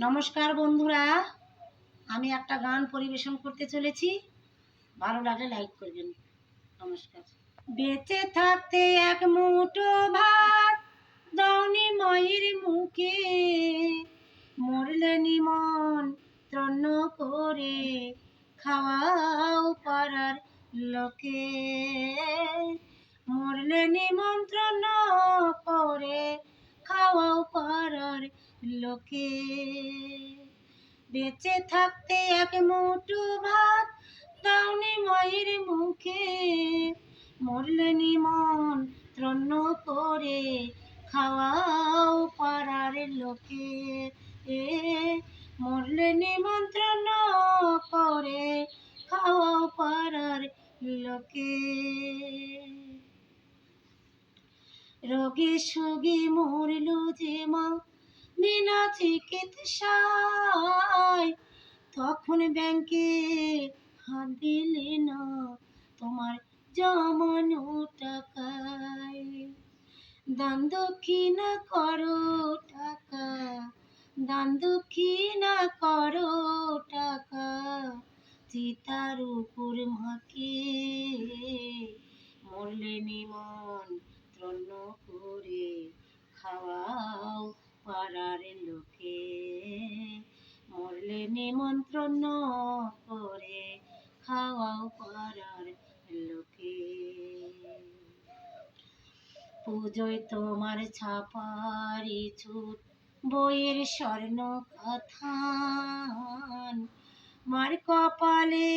নমস্কার বন্ধুরা, আমি একটা গান পরিবেশন করতে চলেছি। ভালো লাগলে লাইক করবেন। নমস্কার। বেঁচে থাকতে এক মুঠো ভাত দৌনি মায়ের মুখে। মরলে নিমন তন্ন করে খাওয়াও পাড়ার লোকে। মরলে নিমন্ত্রণ লোকে বেঁচে থাকতে এক মুঠো ভাত দাওনি মায়ের মুখে। মরলে নিমন্ত্রণ করে খাওয়াও পাড়ার লোকে। এ মরলে নিমন্ত্রণ করে খাওয়াও পাড়ার লোকে। রোগে সুগে মরল যে মা বিনা চিকিৎসায় তখন ব্যাংকে হাত দিলে না তোমার জমানো টাকায়। দান দক্ষিণা করো টাকা, দান দক্ষিণা করো টাকা, চিতার উপর মাকে মরলে নিমন্ত্রণ করে খাওয়াও পাড়ার লোকে। মরলে নিমন্ত্রণ করে, খাওয়াও পাড়ার লোকে। পুজোয় তোমার ছাপারি ছুট, বইয়ের স্বর্ণ কথান। মার কপালে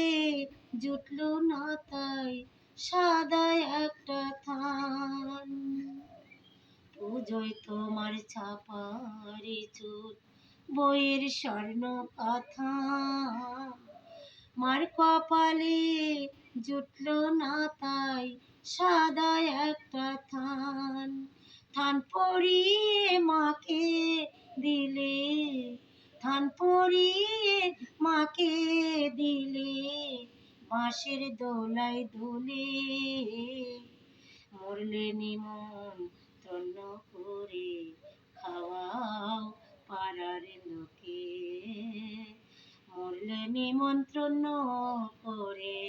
জুটলো না তাই সাদা একটা পুজোয় তোমার ছাপারি চুট বইয়ের স্বর্ণ কথা মার কপালে জুটলো না তাই সাদা একটা থান। থান পরিয়ে মাকে দিলে, থান পরিয়ে মাকে দিলে, বাঁশের দোলায় দোলে। মরলে নিমন করে খাওয়াও পাড়ার লোকে। মরলে নিমন্ত্রণ করে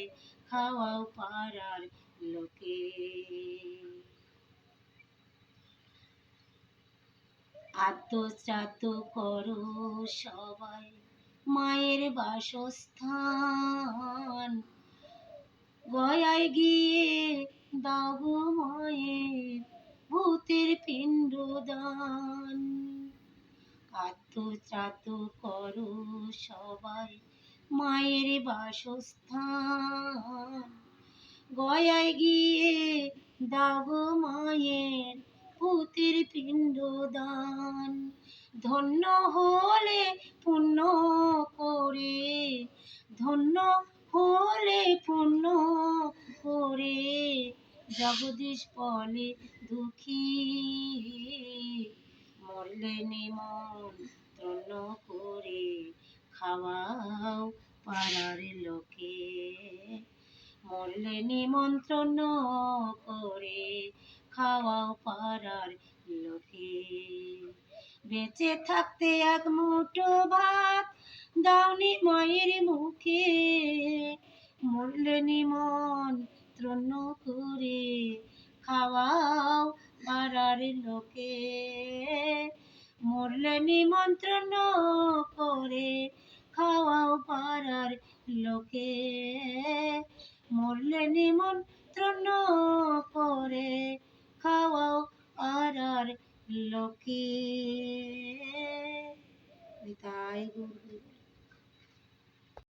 খাওয়াও পাড়ার লোকে। আত্মচাত করো সবাই মায়ের বাসস্থান। গয়ায় গিয়ে দাও মায়ের ভূতের পিণ্ডদান। আত্মচাত করো সবাই মায়ের বাসস্থান। গয়ায় গিয়ে দাও গো মায়ের ভূতের পিণ্ডদান। ধন্য হলে পুণ্য করে, ধন্য হলে করে জগদীশ বলে, দুঃখী মরলে নিমন্ত্রণ করে খাওয়াও পাড়ার লোকে। মরলে নিমন্ত্রণ করে খাওয়াও পাড়ার লোকে। বেঁচে থাকতে এক মুঠো ভাত দাওনি মায়ের মুখে। মরলে নিমন্ত্রণ মিশ্রণ করে খাওয়াও মারার লোকে। মরলে নিমন্ত্রণ করে খাওয়াও পাড়ার লোকে। মরলে নিমন্ত্রণ করে খাওয়াও পাড়ার লোকে। তাই গুরু